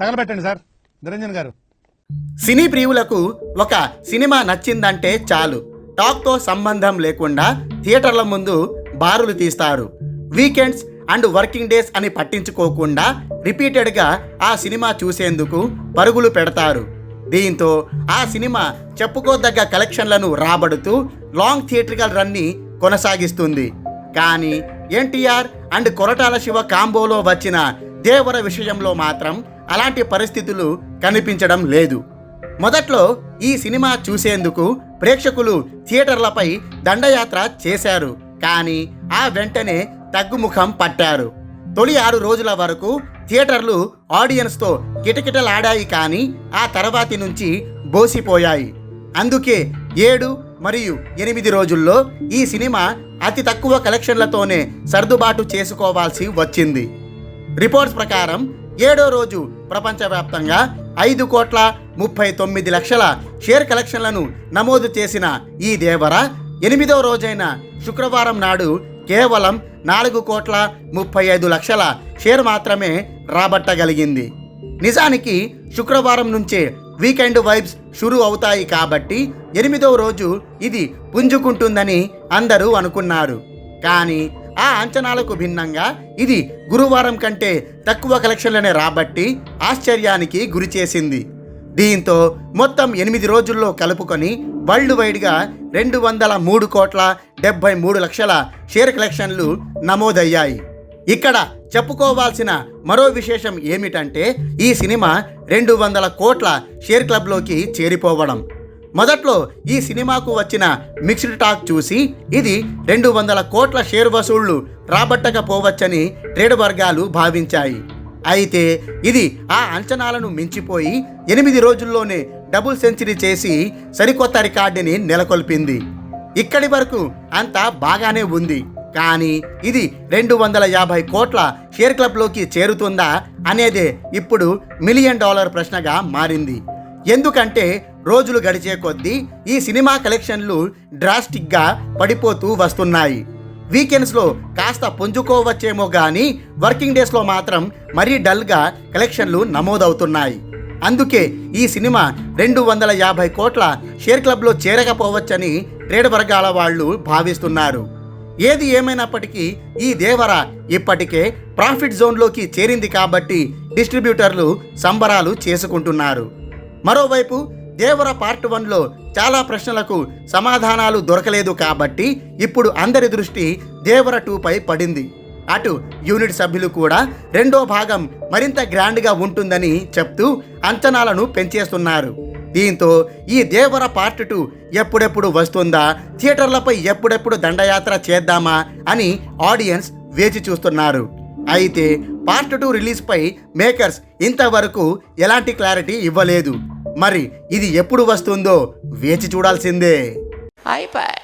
తగలబెట్టండి sir. Niranjan గారు. సినీ ప్రియులకు ఒక సినిమా నచ్చిందంటే చాలు. టాక్తో సంబంధం లేకుండా థియేటర్ల ముందు బారులు తీస్తారు. వీకెండ్స్ అండ్ వర్కింగ్ డేస్ అని పట్టించుకోకుండా రిపీటెడ్గా ఆ సినిమా చూసేందుకు పరుగులు పెడతారు. దీంతో ఆ సినిమా చెప్పుకోదగ్గ కలెక్షన్లను రాబడుతూ లాంగ్ థియేట్రికల్ రన్ని కొనసాగిస్తుంది. కానీ ఎన్టీఆర్ అండ్ కొరటాల శివ కాంబోలో వచ్చిన దేవర విషయంలో మాత్రం అలాంటి పరిస్థితులు కనిపించడం లేదు. మొదట్లో ఈ సినిమా చూసేందుకు ప్రేక్షకులు థియేటర్లపై దండయాత్ర చేశారు. కానీ ఆ వెంటనే తగ్గుముఖం పట్టారు. తొలి ఆరు రోజుల వరకు థియేటర్లు ఆడియన్స్తో కిటకిటలాడాయి కానీ ఆ తర్వాతి నుంచి బోసిపోయాయి. అందుకే ఏడు మరియు ఎనిమిది రోజుల్లో ఈ సినిమా అతి తక్కువ కలెక్షన్లతోనే సర్దుబాటు చేసుకోవాల్సి వచ్చింది. రిపోర్ట్స్ ప్రకారం ఏడో రోజు ప్రపంచవ్యాప్తంగా ఐదు కోట్ల ముప్పై తొమ్మిది లక్షల షేర్ కలెక్షన్లను నమోదు చేసిన ఈ దేవర ఎనిమిదో రోజైన శుక్రవారం నాడు కేవలం నాలుగు కోట్ల ముప్పై ఐదు లక్షల షేర్ మాత్రమే రాబట్టగలిగింది. నిజానికి శుక్రవారం నుంచే వీకెండ్ వైబ్స్ షురు అవుతాయి కాబట్టి ఎనిమిదవ రోజు ఇది పుంజుకుంటుందని అందరూ అనుకున్నారు. కానీ ఆ అంచనాలకు భిన్నంగా ఇది గురువారం కంటే తక్కువ కలెక్షన్లనే రాబట్టి ఆశ్చర్యానికి గురిచేసింది దీంతో మొత్తం ఎనిమిది రోజుల్లో కలుపుకొని వరల్డ్ వైడ్గా రెండు వందల మూడు కోట్ల డెబ్బై మూడు లక్షల షేర్ కలెక్షన్లు నమోదయ్యాయి. ఇక్కడ చెప్పుకోవాల్సిన మరో విశేషం ఏమిటంటే ఈ సినిమా రెండు వందల కోట్ల షేర్ క్లబ్లోకి చేరిపోవడం. మొదట్లో ఈ సినిమాకు వచ్చిన మిక్స్డ్ టాక్ చూసి ఇది రెండు వందల కోట్ల షేర్ వసూళ్ళు రాబట్టకపోవచ్చని ట్రేడ్ వర్గాలు భావించాయి. అయితే ఇది ఆ అంచనాలను మించిపోయి ఎనిమిది రోజుల్లోనే డబుల్ సెంచరీ చేసి సరికొత్త రికార్డుని నెలకొల్పింది. ఇక్కడి వరకు అంతా బాగానే ఉంది. కానీ ఇది రెండు వందల యాభై కోట్ల షేర్ క్లబ్లోకి చేరుతుందా అనేదే ఇప్పుడు మిలియన్ డాలర్ ప్రశ్నగా మారింది. ఎందుకంటే రోజులు గడిచే కొద్దీ ఈ సినిమా కలెక్షన్లు డ్రాస్టిక్గా పడిపోతూ వస్తున్నాయి. వీకెండ్స్లో కాస్త పుంజుకోవచ్చేమో కానీ వర్కింగ్ డేస్లో మాత్రం మరీ డల్గా కలెక్షన్లు నమోదవుతున్నాయి. అందుకే ఈ సినిమా రెండు వందల యాభై కోట్ల షేర్ క్లబ్లో చేరకపోవచ్చని ట్రేడ్ వర్గాల వాళ్ళు భావిస్తున్నారు. ఏది ఏమైనప్పటికీ ఈ దేవర ఇప్పటికే ప్రాఫిట్ జోన్లోకి చేరింది కాబట్టి డిస్ట్రిబ్యూటర్లు సంబరాలు చేసుకుంటున్నారు. మరోవైపు దేవర పార్ట్ వన్లో చాలా ప్రశ్నలకు సమాధానాలు దొరకలేదు కాబట్టి ఇప్పుడు అందరి దృష్టి దేవర టూపై పడింది. అటు యూనిట్ సభ్యులు కూడా రెండో భాగం మరింత గ్రాండ్గా ఉంటుందని చెప్తూ అంచనాలను పెంచేస్తున్నారు. దీంతో ఈ దేవర పార్ట్ టూ ఎప్పుడెప్పుడు వస్తుందా థియేటర్లపై ఎప్పుడెప్పుడు దండయాత్ర చేద్దామా అని ఆడియన్స్ వేచి చూస్తున్నారు. అయితే పార్ట్ టూ రిలీజ్పై మేకర్స్ ఇంతవరకు ఎలాంటి క్లారిటీ ఇవ్వలేదు. మరి ఇది ఎప్పుడు వస్తుందో వేచి చూడాల్సిందే. అయిపోయి